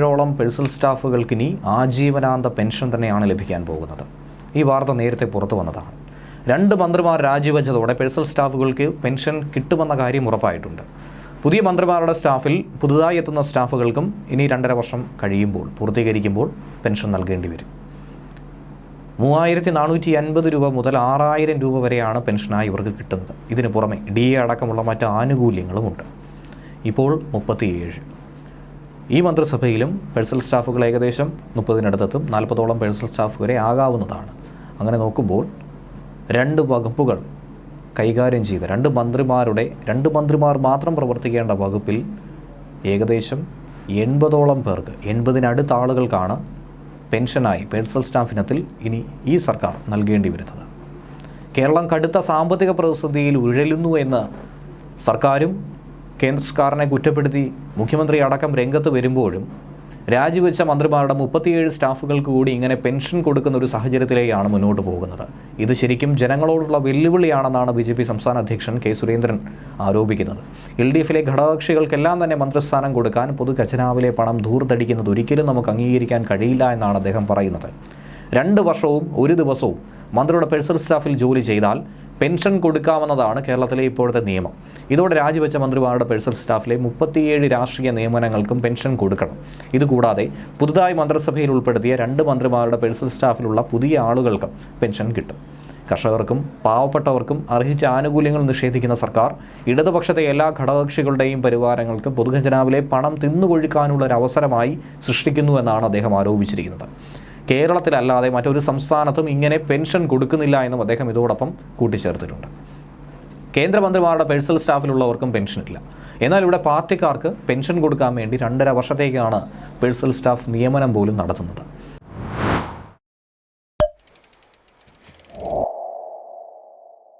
ഏഴോളം പേഴ്സണൽ സ്റ്റാഫുകൾക്ക് ഇനി ആജീവനാന്ത പെൻഷൻ തന്നെയാണ് ലഭിക്കാൻ പോകുന്നത്. ഈ വാർത്ത നേരത്തെ പുറത്തു വന്നതാണ്. രണ്ട് മന്ത്രിമാർ രാജിവെച്ചതോടെ പേഴ്സണൽ സ്റ്റാഫുകൾക്ക് പെൻഷൻ കിട്ടുമെന്ന കാര്യം ഉറപ്പായിട്ടുണ്ട്. പുതിയ മന്ത്രിമാരുടെ സ്റ്റാഫിൽ പുതുതായി എത്തുന്ന സ്റ്റാഫുകൾക്കും ഇനി രണ്ടര വർഷം കഴിയുമ്പോൾ പൂർത്തീകരിക്കുമ്പോൾ പെൻഷൻ നൽകേണ്ടി വരും. മൂവായിരത്തി നാനൂറ്റി അൻപത് രൂപ മുതൽ ആറായിരം രൂപ വരെയാണ് പെൻഷനായി ഇവർക്ക് കിട്ടുന്നത്. ഇതിന് പുറമെ ഡി എ അടക്കമുള്ള മറ്റ് ആനുകൂല്യങ്ങളുമുണ്ട് ഇപ്പോൾ മുപ്പത്തിയേഴ്. ഈ മന്ത്രിസഭയിലും പേഴ്സണൽ സ്റ്റാഫുകൾ ഏകദേശം മുപ്പതിനടുത്തെത്തും നാൽപ്പതോളം പേഴ്സണൽ സ്റ്റാഫ് വരെ ആകാവുന്നതാണ്. അങ്ങനെ നോക്കുമ്പോൾ രണ്ട് വകുപ്പുകൾ കൈകാര്യം ചെയ്ത രണ്ട് മന്ത്രിമാരുടെ രണ്ട് മന്ത്രിമാർ മാത്രം പ്രവർത്തിക്കേണ്ട വകുപ്പിൽ ഏകദേശം എൺപതോളം പേർക്ക് എൺപതിനടുത്ത ആളുകൾക്കാണ് പെൻഷനായി പേഴ്സണൽ സ്റ്റാഫിനത്തിൽ ഇനി ഈ സർക്കാർ നൽകേണ്ടി വരുന്നത്. കേരളം കടുത്ത സാമ്പത്തിക പ്രതിസന്ധിയിൽ ഉഴലുന്നു എന്ന് സർക്കാരും കേന്ദ്ര സർക്കാരിനെ കുറ്റപ്പെടുത്തി മുഖ്യമന്ത്രി അടക്കം രംഗത്ത് വരുമ്പോഴും രാജിവെച്ച മന്ത്രിമാരുടെ മുപ്പത്തിയേഴ് സ്റ്റാഫുകൾക്ക് കൂടി ഇങ്ങനെ പെൻഷൻ കൊടുക്കുന്ന ഒരു സാഹചര്യത്തിലേക്കാണ് മുന്നോട്ട് പോകുന്നത്. ഇത് ശരിക്കും ജനങ്ങളോടുള്ള വെല്ലുവിളിയാണെന്നാണ് ബി ജെ പി സംസ്ഥാന അധ്യക്ഷൻ കെ സുരേന്ദ്രൻ ആരോപിക്കുന്നത്. എൽ ഡി എഫിലെ ഘടകകക്ഷികൾക്കെല്ലാം തന്നെ മന്ത്രിസ്ഥാനം കൊടുക്കാൻ പൊതു ഖജനാവിലെ പണം ധൂർത്തടിക്കുന്നത് ഒരിക്കലും നമുക്ക് അംഗീകരിക്കാൻ കഴിയില്ല എന്നാണ് അദ്ദേഹം പറയുന്നത്. രണ്ട് വർഷവും ഒരു ദിവസവും മന്ത്രിയുടെ പേഴ്സണൽ സ്റ്റാഫിൽ ജോലി ചെയ്താൽ പെൻഷൻ കൊടുക്കാമെന്നതാണ് കേരളത്തിലെ ഇപ്പോഴത്തെ നിയമം. ഇതോടെ രാജിവെച്ച മന്ത്രിമാരുടെ പേഴ്സണൽ സ്റ്റാഫിലെ മുപ്പത്തിയേഴ് രാഷ്ട്രീയ നിയമനങ്ങൾക്കും പെൻഷൻ കൊടുക്കണം. ഇതുകൂടാതെ പുതുതായി മന്ത്രിസഭയിൽ ഉൾപ്പെടുത്തിയ രണ്ട് മന്ത്രിമാരുടെ പേഴ്സണൽ സ്റ്റാഫിലുള്ള പുതിയ ആളുകൾക്കും പെൻഷൻ കിട്ടും. കർഷകർക്കും പാവപ്പെട്ടവർക്കും അർഹിച്ച ആനുകൂല്യങ്ങൾ നിഷേധിക്കുന്ന സർക്കാർ ഇടതുപക്ഷത്തെ എല്ലാ ഘടകകക്ഷികളുടെയും പരിവാരങ്ങൾക്ക് പൊതുഖജനാവിലെ പണം തിന്നുകൊഴുക്കാനുള്ള ഒരു അവസരമായി സൃഷ്ടിക്കുന്നുവെന്നാണ് അദ്ദേഹം ആരോപിച്ചിരിക്കുന്നത്. കേരളത്തിലല്ലാതെ മറ്റൊരു സംസ്ഥാനത്തും ഇങ്ങനെ പെൻഷൻ കൊടുക്കുന്നില്ല എന്നും അദ്ദേഹം ഇതോടൊപ്പം കൂട്ടിച്ചേർത്തിട്ടുണ്ട്. കേന്ദ്രമന്ത്രിമാരുടെ പേഴ്സണൽ സ്റ്റാഫിലുള്ളവർക്കും പെൻഷൻ ഇല്ല എന്നാൽ ഇവിടെ പാർട്ടിക്കാർക്ക് പെൻഷൻ കൊടുക്കാൻ വേണ്ടി രണ്ടര വർഷത്തേക്കാണ് പേഴ്സണൽ സ്റ്റാഫ് നിയമനം പോലും നടത്തുന്നത്.